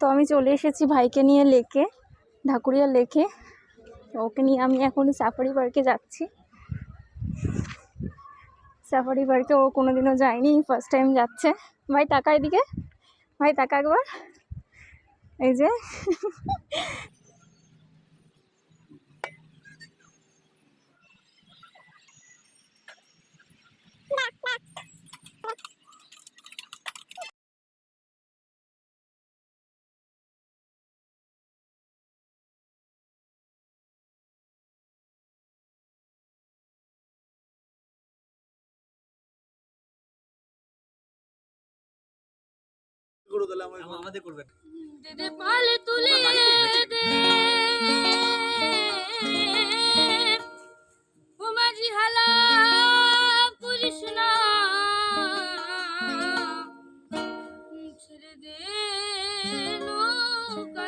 তো আমি চলে এসেছি ভাইকে নিয়ে লেকে, ঢাকুরিয়া লেকে। ওকে নিয়ে আমি এখন সাফারি পার্কে যাচ্ছি। সাফারি পার্কে ও কোনোদিনও যায়নি ফার্স্ট টাইম যাচ্ছে। ভাই টাকা এদিকে। ভাই টাকা একবার। এই যে। করো তাহলে আমাদের করবেন। দেদে পাল তুলে দে বোমাজি হালা পুলিশ ছেড়ে দে নৌকা